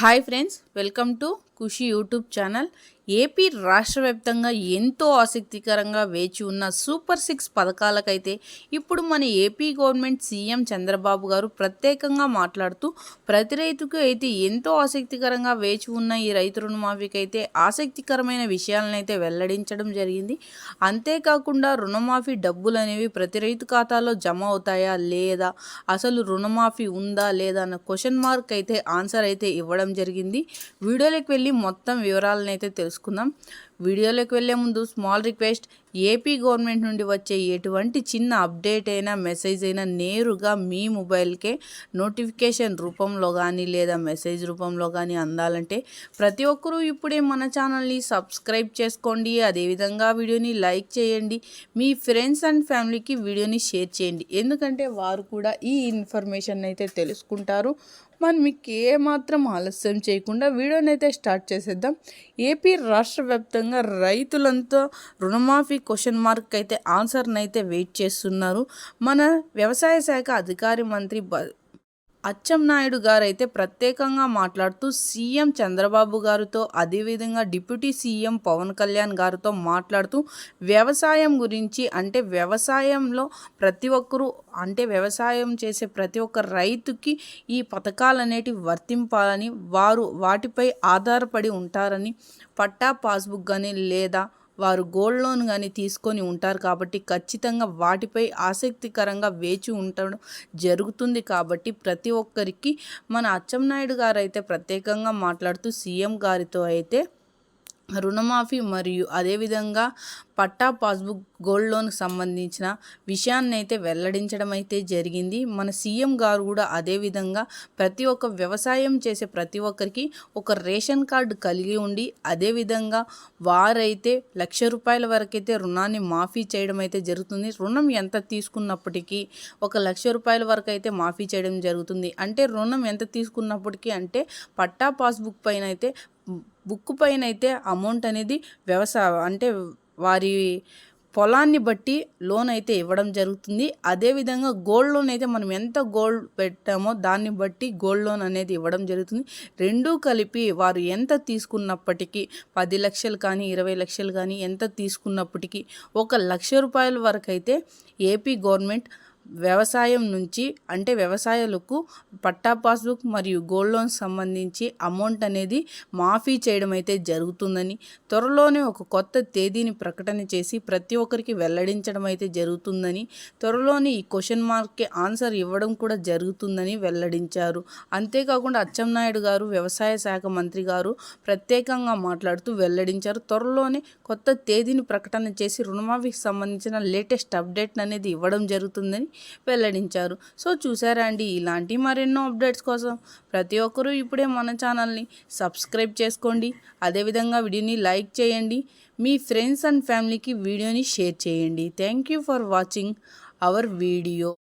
Hi friends welcome to Khushi YouTube channel AP రాష్ట్ర వ్యాప్తంగా ఎంతో ఆసక్తికరంగా వేచి ఉన్న సూపర్ సిక్స్ పథకాలకైతే ఇప్పుడు మన ఏపీ గవర్నమెంట్ సీఎం చంద్రబాబు గారు ప్రత్యేకంగా మాట్లాడుతూ ప్రతి రైతుకు అయితే ఎంతో ఆసక్తికరంగా వేచి ఉన్న ఈ రైతు రుణమాఫీకి అయితే ఆసక్తికరమైన విషయాలను అయితే వెల్లడించడం జరిగింది. అంతేకాకుండా రుణమాఫీ డబ్బులు అనేవి ప్రతి రైతు ఖాతాలో జమ అవుతాయా లేదా అసలు రుణమాఫీ ఉందా లేదా అన్న క్వశ్చన్ మార్క్ అయితే ఆన్సర్ అయితే ఇవ్వడం జరిగింది. వీడియోలోకి వెళ్ళి మొత్తం వివరాలను అయితే తెలుసుకుందాం. వీడియోలోకి వెళ్ళే ముందు స్మాల్ రిక్వెస్ట్ ఏపీ గవర్నమెంట్ నుండి వచ్చే ఎటువంటి చిన్న అప్డేట్ అయినా మెసేజ్ అయినా నేరుగా మీ మొబైల్కే నోటిఫికేషన్ రూపంలో కానీ లేదా మెసేజ్ రూపంలో కానీ అందాలంటే ప్రతి ఒక్కరూ ఇప్పుడే మన ఛానల్ని సబ్స్క్రైబ్ చేసుకోండి. అదేవిధంగా వీడియోని లైక్ చేయండి. మీ ఫ్రెండ్స్ అండ్ ఫ్యామిలీకి వీడియోని షేర్ చేయండి. ఎందుకంటే వారు కూడా ఈ ఇన్ఫర్మేషన్ అయితే తెలుసుకుంటారు. మనం మీకు ఏమాత్రం ఆలస్యం చేయకుండా వీడియోని అయితే స్టార్ట్ చేసేద్దాం. ఏపీ రాష్ట్ర వ్యాప్తంగా రైతులంతా రుణమాఫీ క్వశ్చన్ మార్క్ అయితే ఆన్సర్ని అయితే వెయిట్ చేస్తున్నారు. మన వ్యవసాయ శాఖ అధికారి మంత్రి బ అచ్చెన్నాయుడు గారు అయితే ప్రత్యేకంగా మాట్లాడుతూ సీఎం చంద్రబాబు గారితో అదేవిధంగా డిప్యూటీ సీఎం పవన్ కళ్యాణ్ గారితో మాట్లాడుతూ వ్యవసాయం గురించి అంటే వ్యవసాయంలో ప్రతి ఒక్కరూ అంటే వ్యవసాయం చేసే ప్రతి ఒక్క రైతుకి ఈ పథకాలు అనేటివి వర్తింపాలని వారు వాటిపై ఆధారపడి ఉంటారని పట్టా పాస్బుక్ కానీ లేదా వారు గోల్డ్ లోన్ కానీ తీసుకొని ఉంటారు కాబట్టి ఖచ్చితంగా వాటిపై ఆసక్తికరంగా వేచి ఉండడం జరుగుతుంది కాబట్టి ప్రతి ఒక్కరికి మన అచ్చెన్నాయుడు గారు అయితే ప్రత్యేకంగా మాట్లాడుతూ సీఎం గారితో అయితే రుణమాఫీ మరియు అదేవిధంగా పట్టా పాస్బుక్ గోల్డ్ లోన్కి సంబంధించిన విషయాన్ని అయితే వెల్లడించడం అయితే జరిగింది. మన సీఎం గారు కూడా అదేవిధంగా ప్రతి ఒక్క వ్యవసాయం చేసే ప్రతి ఒక్కరికి ఒక రేషన్ కార్డు కలిగి ఉండి అదేవిధంగా వారైతే లక్ష రూపాయల వరకైతే రుణాన్ని మాఫీ చేయడం అయితే జరుగుతుంది. రుణం ఎంత తీసుకున్నప్పటికీ ఒక లక్ష రూపాయల వరకు అయితే మాఫీ చేయడం జరుగుతుంది. అంటే రుణం ఎంత తీసుకున్నప్పటికీ అంటే పట్టా పాస్బుక్ పైన అయితే బుక్ పైన అయితే అమౌంట్ అనేది వ్యవసాయ అంటే వారి పొలాన్ని బట్టి లోన్ అయితే ఇవ్వడం జరుగుతుంది. అదేవిధంగా గోల్డ్ లోన్ అయితే మనం ఎంత గోల్డ్ పెట్టామో దాన్ని బట్టి గోల్డ్ లోన్ అనేది ఇవ్వడం జరుగుతుంది. రెండూ కలిపి వారు ఎంత తీసుకున్నప్పటికీ పది లక్షలు కానీ ఇరవై లక్షలు కానీ ఎంత తీసుకున్నప్పటికీ ఒక లక్ష రూపాయల వరకు అయితే ఏపీ గవర్నమెంట్ వ్యవసాయం నుంచి అంటే వ్యవసాయాలకు పట్టా పాస్బుక్ మరియు గోల్డ్ లోన్ సంబంధించి అమౌంట్ అనేది మాఫీ చేయడం అయితే జరుగుతుందని త్వరలోనే ఒక కొత్త తేదీని ప్రకటన చేసి ప్రతి ఒక్కరికి వెల్లడించడం అయితే జరుగుతుందని త్వరలోనే ఈ క్వశ్చన్ మార్క్కి ఆన్సర్ ఇవ్వడం కూడా జరుగుతుందని వెల్లడించారు. అంతేకాకుండా అచ్చెన్నాయుడు గారు వ్యవసాయ శాఖ మంత్రి గారు ప్రత్యేకంగా మాట్లాడుతూ వెల్లడించారు. త్వరలోనే కొత్త తేదీని ప్రకటన చేసి రుణమాఫీకి సంబంధించిన లేటెస్ట్ అప్డేట్ అనేది ఇవ్వడం జరుగుతుందని వెల్లడించారు. సో చూసారా అండి ఇలాంటి మరెన్నో అప్డేట్స్ కోసం ప్రతి ఒక్కరూ ఇప్పుడే మన ఛానల్ని సబ్స్క్రైబ్ చేసుకోండి. అదేవిధంగా వీడియోని లైక్ చేయండి. మీ ఫ్రెండ్స్ అండ్ ఫ్యామిలీకి వీడియోని షేర్ చేయండి. Thank you for watching our video.